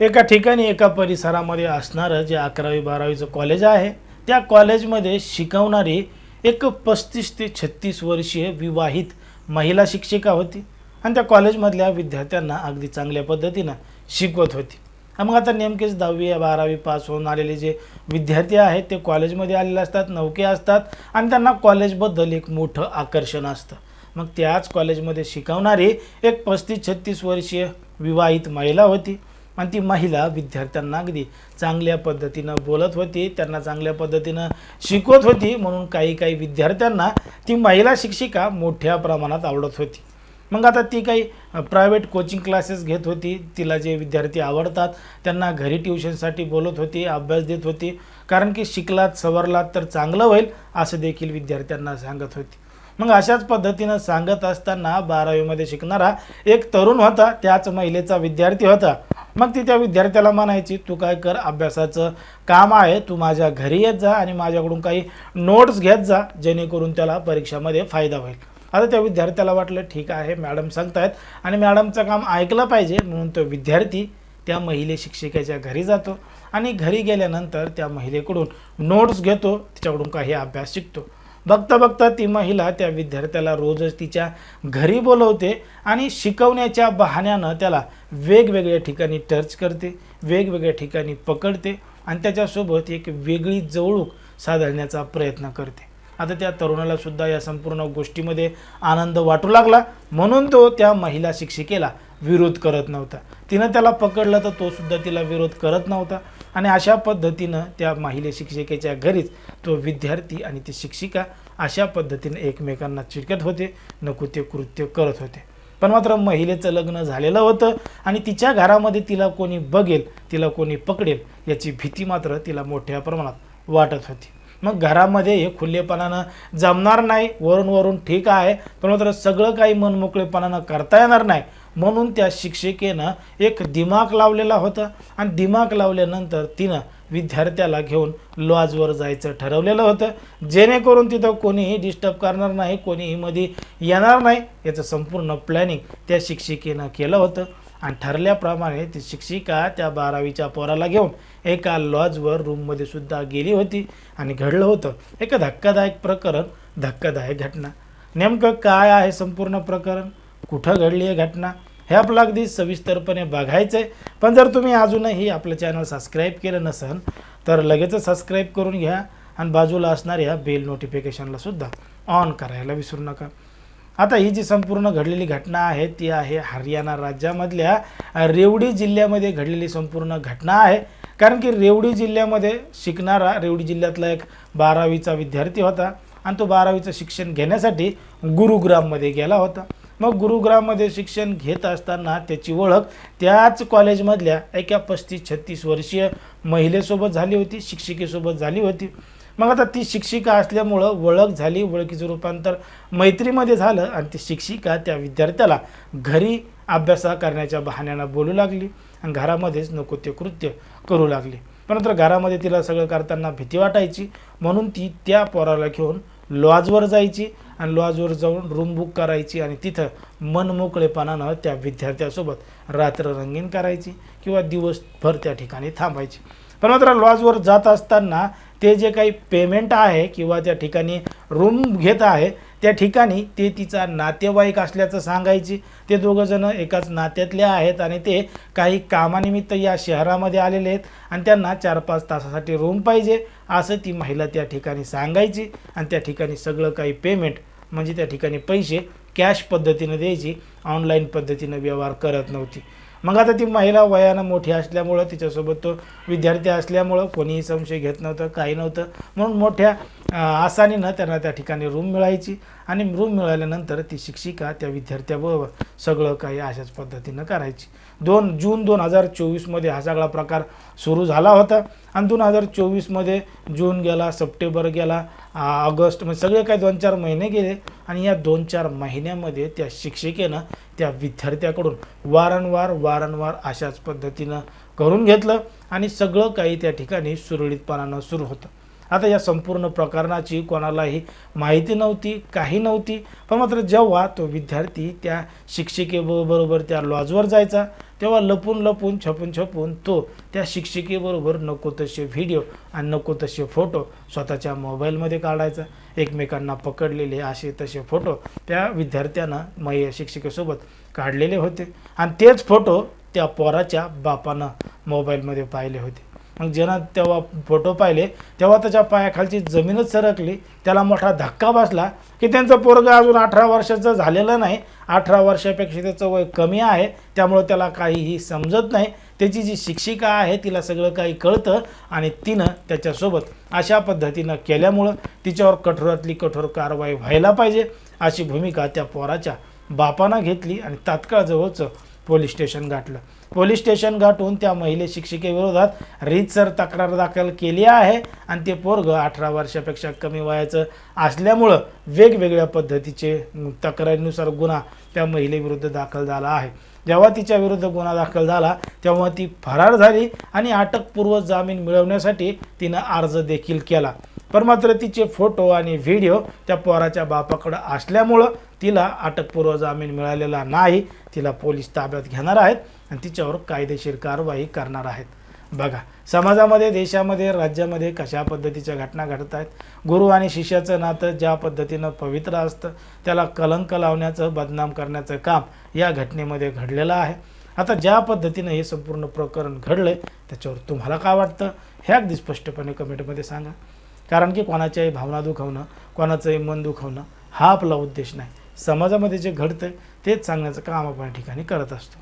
एका ठिकाणी एका परिसरामध्ये असणारं जे अकरावी बारावीचं कॉलेज आहे त्या कॉलेजमध्ये शिकवणारी एक पस्तीस ते छत्तीस वर्षीय विवाहित महिला शिक्षिका होती आणि त्या कॉलेजमधल्या विद्यार्थ्यांना अगदी चांगल्या पद्धतीनं शिकवत होती. मग आता नेमकेच दहावी बारावी पास होऊन आलेले जे विद्यार्थी आहेत ते कॉलेजमध्ये आलेले असतात नौके असतात आणि त्यांना कॉलेजबद्दल एक मोठं आकर्षण असतं. मग त्याच कॉलेजमध्ये शिकवणारी एक पस्तीस छत्तीस वर्षीय विवाहित महिला होती. आणि ती महिला विद्यार्थ्यांना अगदी चांगल्या पद्धतीनं बोलत होती त्यांना चांगल्या पद्धतीनं शिकवत होती म्हणून काही काही विद्यार्थ्यांना ती महिला शिक्षिका मोठ्या प्रमाणात आवडत होती. मग आता ती काही प्रायव्हेट कोचिंग क्लासेस घेत होती तिला जे विद्यार्थी आवडतात त्यांना घरी ट्युशनसाठी बोलत होती अभ्यास देत होती कारण की शिकलात सवरलात तर चांगलं होईल असं देखील विद्यार्थ्यांना सांगत होती. मग अशाच पद्धतीनं सांगत असताना बारावीमध्ये शिकणारा एक तरुण होता त्याच महिलेचा विद्यार्थी होता. मग ती त्या विद्यार्थ्याला म्हणायची तू काय कर अभ्यासाचं काम आहे तू माझ्या घरी येत जा आणि माझ्याकडून काही नोट्स घेत जा जेणेकरून त्याला परीक्षामध्ये फायदा होईल. आता त्या विद्यार्थ्याला वाटलं ठीक आहे मॅडम सांगतायत. आणि मॅडमचं काम ऐकलं पाहिजे म्हणून तो विद्यार्थी त्या महिले शिक्षिकेच्या घरी जातो आणि घरी गेल्यानंतर त्या महिलेकडून नोट्स घेतो तिच्याकडून काही अभ्यास शिकतो. बघता बघता ती महिला त्या विद्यार्थ्याला रोजच तिच्या घरी बोलवते आणि शिकवण्याच्या बहाण्यानं त्याला वेगवेगळ्या ठिकाणी टच करते वेगवेगळ्या ठिकाणी पकडते आणि त्याच्यासोबत एक वेगळी जवळूक साधण्याचा प्रयत्न करते. आता त्या तरुणाला सुद्धा या संपूर्ण गोष्टीमध्ये आनंद वाटू लागला. म्हणून तो त्या महिला शिक्षिकेला विरोध करत नव्हता. तिनं त्याला पकडलं तर तो सुद्धा तिला विरोध करत नव्हता. आणि अशा पद्धतीनं त्या माहिले शिक्षिकेच्या घरीच तो विद्यार्थी आणि ती शिक्षिका अशा पद्धतीनं एकमेकांना चिटकत होते नको ते कृत्य करत होते. पण मात्र महिलेचं लग्न झालेलं होतं आणि तिच्या घरामध्ये तिला कोणी बघेल तिला कोणी पकडेल याची भीती मात्र तिला मोठ्या प्रमाणात वाटत होती. मग घरामध्ये हे खुल्लेपणानं जमणार नाही वरून वरून ठीक आहे पण मात्र सगळं काही मनमोकळेपणानं करता येणार नाही म्हणून त्या शिक्षिकेनं एक दिमाग लावलेला होता. आणि दिमाग लावल्यानंतर तिनं विद्यार्थ्याला घेऊन लॉजवर जायचं ठरवलेलं होतं. जेणेकरून तिथं कोणीही डिस्टर्ब करणार नाही कोणीही मध्ये येणार नाही. याचं संपूर्ण प्लॅनिंग त्या शिक्षिकेनं केलं होतं. आणि ठरल्याप्रमाणे ती शिक्षिका त्या बारावीच्या पोराला घेऊन एका लॉजवर रूममध्ये सुद्धा गेली होती. आणि घडलं होतं. एक धक्कादायक प्रकरण धक्कादायक घटना. नेमकं काय आहे संपूर्ण प्रकरण? कुठं घडली आहे घटना हे आपलं अगदी सविस्तरपणे बघायचं आहे पण जर तुम्ही अजूनही आपलं चॅनल सबस्क्राईब केलं नसेल तर लगेचच सबस्क्राईब करून घ्या आणि बाजूला असणाऱ्या बेल नोटिफिकेशनला सुद्धा ऑन करायला विसरू नका. आता ही जी संपूर्ण घडलेली घटना आहे ती आहे हरियाणा राज्यामधल्या रेवडी जिल्ह्यामध्ये घडलेली संपूर्ण घटना आहे. कारण की रेवडी जिल्ह्यामध्ये शिकणारा रेवडी जिल्ह्यातला एक बारावीचा विद्यार्थी होता आणि तो बारावीचं शिक्षण घेण्यासाठी गुरुग्राममध्ये गेला होता. मग गुरुग्राममध्ये शिक्षण घेत असताना त्याची ओळख त्याच कॉलेजमधल्या एका पस्तीस छत्तीस वर्षीय महिलेसोबत झाली होती शिक्षिकेसोबत झाली होती. मग आता ती शिक्षिका असल्यामुळं ओळख झाली ओळखीचं रूपांतर मैत्रीमध्ये झालं आणि ती शिक्षिका त्या विद्यार्थ्याला घरी अभ्यासा करण्याच्या बहाण्यानं बोलू लागली आणि घरामध्येच नको ते कृत्य करू लागली. पण नंतर घरामध्ये तिला सगळं करताना भीती वाटायची म्हणून ती त्या पोराला घेऊन लॉजवर जायची आणि लॉजवर जाऊन रूम बुक करायची आणि तिथं मनमोकळेपणानं त्या विद्यार्थ्यासोबत रात्र रंगीन करायची किंवा दिवसभर त्या ठिकाणी थांबायची. पण मात्र लॉजवर जात असताना ते जे काही पेमेंट आहे किंवा त्या ठिकाणी रूम घेत आहे त्या ठिकाणी ते तिचा नातेवाईक असल्याचं सांगायची. ते दोघंजणं एकाच नात्यातले आहेत आणि ते काही कामानिमित्त या शहरामध्ये आलेले आहेत आणि त्यांना चार पाच तासासाठी रूम पाहिजे असं ती महिला त्या ठिकाणी सांगायची आणि त्या ठिकाणी सगळं काही पेमेंट म्हणजे त्या ठिकाणी पैसे कॅश पद्धतीनं द्यायची ऑनलाईन पद्धतीनं व्यवहार करत नव्हती. मग आता ती महिला वयानं मोठी असल्यामुळं तिच्यासोबत तो विद्यार्थी असल्यामुळं कोणीही संशय घेत नव्हतं काही नव्हतं. म्हणून मोठ्या आसानीनं त्यांना त्या ठिकाणी रूम मिळायची आणि रूम मिळाल्यानंतर ती शिक्षिका त्या विद्यार्थ्याबरोबर सगळं काही अशाच पद्धतीनं करायची. दोन जून दोन हजार चोवीसमध्ये हा सगळा प्रकार सुरू झाला होता आणि दोन हजार चोवीसमध्ये जून गेला सप्टेंबर गेला ऑगस्ट म्हणजे सगळे काही दोन चार महिने गेले. आणि या दोन चार महिन्यामध्ये त्या शिक्षिकेनं त्या विद्यार्थ्याकडून वारंवार वारंवार अशाच पद्धतीनं करून घेतलं आणि सगळं काही त्या ठिकाणी सुरळीतपणानं सुरू होतं. आता या संपूर्ण प्रकरणाची कोणालाही माहिती नव्हती काही नव्हती. पण मात्र जेव्हा तो विद्यार्थी त्या शिक्षिकेबरोबर त्या लॉजवर जायचा तेव्हा लपून लपून छपून छपून तो त्या शिक्षिकेबरोबर नको तसे व्हिडिओ आणि नको तसे फोटो स्वतःच्या मोबाईलमध्ये काढायचा. एकमेकांना पकडलेले असे तसे फोटो त्या विद्यार्थ्यानं मै शिक्षिकेसोबत काढलेले होते. आणि तेच फोटो त्या पोराच्या बापानं मोबाईलमध्ये पाहिले होते. मग ज्यानं तेव्हा फोटो पाहिले तेव्हा त्याच्या पायाखालची जमीनच सरकली त्याला मोठा धक्का बसला की त्यांचं पोरगा अजून अठरा वर्षाचं झालेलं नाही. अठरा वर्षापेक्षा त्याचं वय कमी आहे त्यामुळं त्याला काहीही समजत नाही. त्याची जी शिक्षिका आहे तिला सगळं काही कळतं आणि तिनं त्याच्यासोबत अशा पद्धतीनं केल्यामुळं तिच्यावर कठोरातली कठोर कारवाई व्हायला पाहिजे अशी भूमिका त्या पोराच्या बापानं घेतली आणि तात्काळ जवळचं पोलीस स्टेशन गाठलं. पोलीस स्टेशन गाठून त्या महिला शिक्षिकेविरोधात रीतसर तक्रार दाखल केली आहे आणि ते पोरग अठरा वर्षापेक्षा कमी वयाचं असल्यामुळं वेगवेगळ्या पद्धतीचे तक्रारीनुसार गुन्हा त्या महिलेविरुद्ध दाखल झाला आहे. जेव्हा तिच्या विरुद्ध गुन्हा दाखल झाला तेव्हा ती फरार झाली आणि अटकपूर्व जामीन मिळवण्यासाठी तिनं अर्ज देखील केला. पण मात्र तिचे फोटो आणि व्हिडिओ त्या पोराच्या बापाकडं असल्यामुळं तिला अटकपूर्व जामीन मिळालेला नाही तिला पोलीस ताब्यात घेणार आहेत आणि तिच्यावर कायदेशीर कारवाई करणार आहेत. बघा समाजामध्ये देशामध्ये राज्यामध्ये कशा पद्धतीच्या घटना घडत आहेत? गुरु आणि शिष्याचं नातं ज्या पद्धतीनं पवित्र असतं त्याला कलंक लावण्याचं बदनाम करण्याचं काम या घटनेमध्ये घडलेलं आहे. आता ज्या पद्धतीनं हे संपूर्ण प्रकरण घडलं आहे त्याच्यावर तुम्हाला काय वाटतं? हे अगदी स्पष्टपणे कमेंटमध्ये सांगा. कारण की कोणाच्याही भावना दुखवणं कोणाचंही मन दुखवणं हा आपला उद्देश नाही. समाजामध्ये जे घडतं तेच सांगण्याचं काम आपण या ठिकाणी करत असतो.